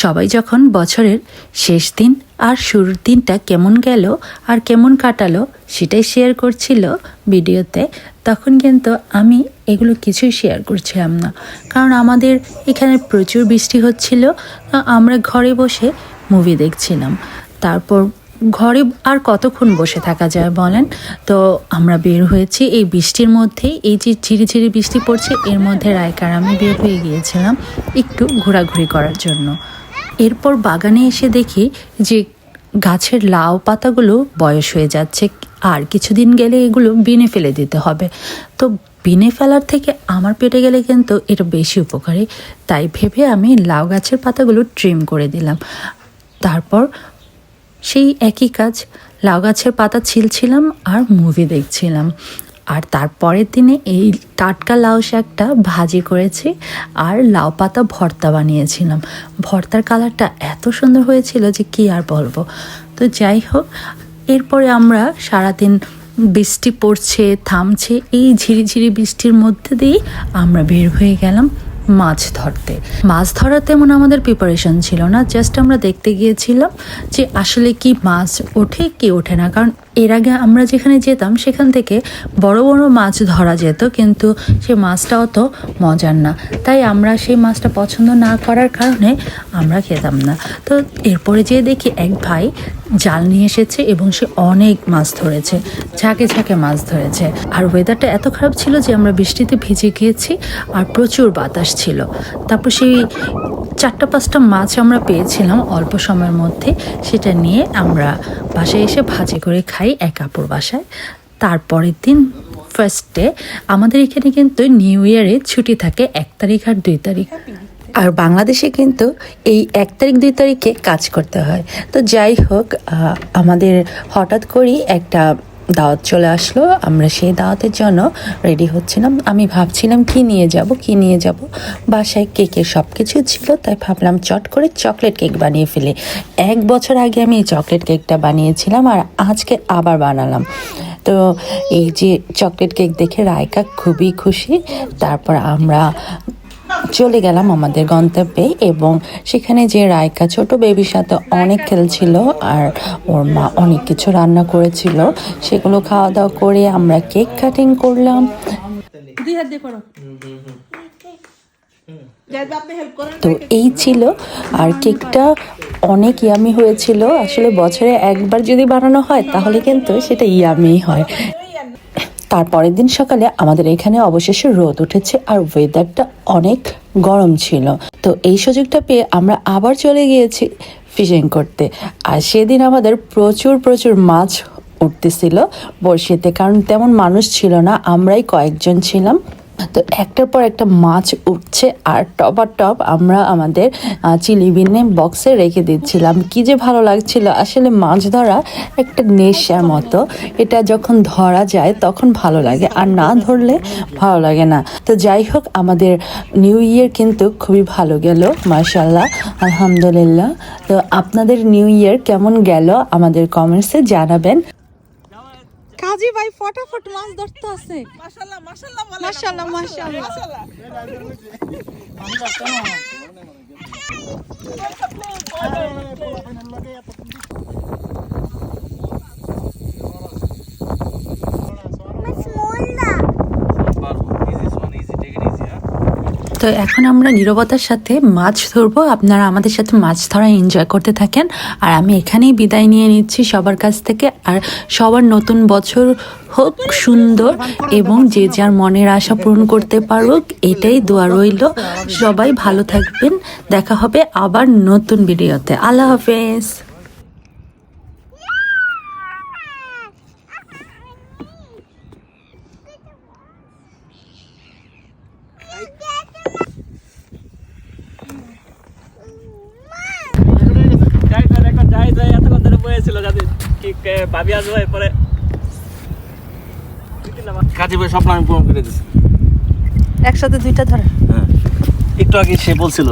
সবাই যখন বছরের শেষ দিন আর শুরুর দিনটা কেমন গেল আর কেমন কাটালো সেটাই শেয়ার করছিল ভিডিওতে, তখন কিন্তু আমি এগুলো কিছুই শেয়ার করছিলাম না। কারণ আমাদের এখানে প্রচুর বৃষ্টি হচ্ছিল আমরা ঘরে বসে মুভি দেখছিলাম। তারপর ঘরে আর কতক্ষণ বসে থাকা যায় বলেন? তো আমরা বের হয়েছি, এই বৃষ্টির মধ্যেই, এই যে ঝিরিঝিরি বৃষ্টি পড়ছে, এর মধ্যে রায়কার আমি বের হয়ে গিয়েছিলাম একটু ঘোরাঘুরি করার জন্য। এরপর বাগানে এসে দেখি যে গাছের লাউ পাতাগুলো বয়স হয়ে যাচ্ছে, আর কিছুদিন গেলে এগুলো বিনে ফেলে দিতে হবে। তো বিনে ফেলার থেকে আমার পেটে গেলে কিন্তু এটা বেশি উপকারী, তাই ভেবে আমি লাউ গাছের পাতাগুলো ট্রিম করে দিলাম। তারপর সেই একই কাজ, লাউ গাছের পাতা ছিলছিলাম আর মুভি দেখছিলাম। আর তারপরের দিনে এই টাটকা লাউ শাকটা ভাজি করেছি আর লাউ পাতা ভর্তা বানিয়েছিলাম। ভর্তার কালারটা এত সুন্দর হয়েছিল যে কি আর বলব। তো যাই হোক, এরপরে আমরা সারাদিন বৃষ্টি পড়ছে, থামছে, এই ঝিরিঝিরি বৃষ্টির মধ্যে দিয়েই আমরা বের হয়ে গেলাম। মাছ ধরতে। মাছ ধরার তেমন আমাদের প্রিপারেশন ছিল না জাস্ট আমরা দেখতে গিয়েছিলাম যে আসলে কি মাছ ওঠে, কি ওঠে না। কারণ এর আগে আমরা যেখানে যেতাম, সেখান থেকে বড় বড় মাছ ধরা যেত, কিন্তু সে মাছটা অত মজার না। তাই আমরা সেই মাছটা পছন্দ না করার কারণে আমরা খেতাম না। তো এরপরে যেয়ে দেখি এক ভাই জাল নিয়ে এসেছে এবং সে অনেক মাছ ধরেছে, ঝাঁকে ঝাঁকে মাছ ধরেছে। আর ওয়েদারটা এত খারাপ ছিল যে আমরা বৃষ্টিতে ভিজে গিয়েছি আর প্রচুর বাতাস ছিল। তারপর সেই চারটা পাঁচটা মাছ আমরা পেয়েছিলাম অল্প সময়ের মধ্যে, সেটা নিয়ে আমরা বাসায় এসে ভাজি করে খাই এক আপুর বাসায়। তারপরের দিন ফার্স্ট আমাদের এখানে কিন্তু নিউ ইয়ারে ছুটি থাকে এক তারিখ আর দুই তারিখ। আর বাংলাদেশে কিন্তু এই এক তারিখ, দুই তারিখে কাজ করতে হয়। তো যাই হোক আমাদের হঠাৎ করেই একটা দাওয়াত চলে আসলো, আমরা সেই দাওয়াতের জন্য রেডি হচ্ছিলাম। আমি ভাবছিলাম কি নিয়ে যাব, কি নিয়ে যাব? বাসায় কেকের সব কিছু ছিল, তাই ভাবলাম চট করে চকলেট কেক বানিয়ে ফেলি। এক বছর আগে আমি এই চকলেট কেকটা বানিয়েছিলাম আর আজকে আবার বানালাম। তো এই যে চকলেট কেক দেখে রায়কা খুবই খুশি। তারপর আমরা চলে গেলাম আমাদের গন্তব্যে এবং সেখানে যে রায়কা ছোট বেবির সাথে অনেক খেলছিল আর ওর মা অনেক কিছু রান্না করেছিল সেগুলো খাওয়া দাওয়া করে আমরা কেক কাটিং করলাম। তো এই ছিল আর কেকটা অনেক ইয়ামি হয়েছিল। আসলে বছরে একবার যদি বানানো হয় তাহলে কিন্তু সেটা ইয়ামি হয়। তারপরের দিন সকালে আমাদের এখানে অবশেষে রোদ উঠেছে আর ওয়েদারটা অনেক গরম ছিল। তো এই সুযোগটা পেয়ে আমরা আবার চলে গিয়েছি ফিশিং করতে। আর সেদিন আমাদের প্রচুর প্রচুর মাছ উঠতেছিল বর্ষিতে, কারণ তেমন মানুষ ছিল না, আমরাই কয়েকজন ছিলাম। তো একটার পর একটা মাছ উঠছে আর টপার টপ আমরা আমাদের চিলি বিনে বক্সে রেখে দিচ্ছিলাম। কি যে ভালো লাগছিল। আসলে মাছ ধরা একটা নেশার মতো। এটা যখন ধরা যায় তখন ভালো লাগে। আর না ধরলে ভালো লাগে না। তো যাই হোক, আমাদের নিউ ইয়ার কিন্তু খুবই ভালো গেল। মার্শাল্লাহ আলহামদুলিল্লাহ। তো আপনাদের নিউ ইয়ার কেমন গেল আমাদের কমেন্টসে জানাবেন। কাজী ভাই ফটাফট মাছ ধরতে আছে মাশাআল্লাহ মাশাআল্লাহ মাশাআল্লাহ মাশাআল্লাহ তো এখন আমরা নীরবতার সাথে মাছ ধরবো। আপনারা আমাদের সাথে মাছ ধরা এনজয় করতে থাকেন। আর আমি এখানেই বিদায় নিয়ে নিচ্ছি সবার কাছ থেকে। আর সবার নতুন বছর হোক সুন্দর এবং যে যার মনের আশা পূরণ করতে পারুক, এটাই দোয়া রইল। সবাই ভালো থাকবেন। দেখা হবে আবার নতুন ভিডিওতে। আল্লাহ হাফেজ যাই যাই এখন যাই যাই এতক্ষণ ধরে বয়েছিল যাতে একসাথে দুইটা ধরে। হ্যাঁ। একটু আগে সে বলছিল।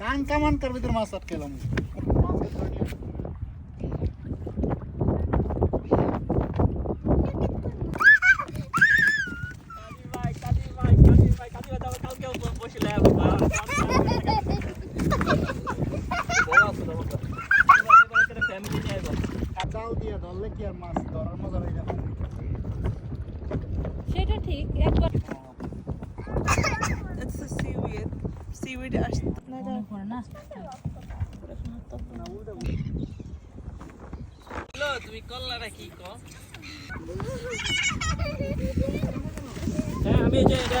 কান কামান করবি তোর মাছ আটকেলাম ধরলে কি আর মাছ ধরার মজা হয়ে যাবে সেটা ঠিক একবার It's a seaweed. Seaweed আসছে না তুমি কল্লাটা কি ক? হ্যাঁ আমি যে এটা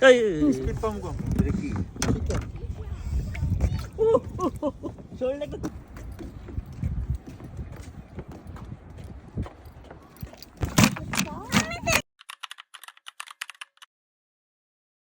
দেখ এক যাক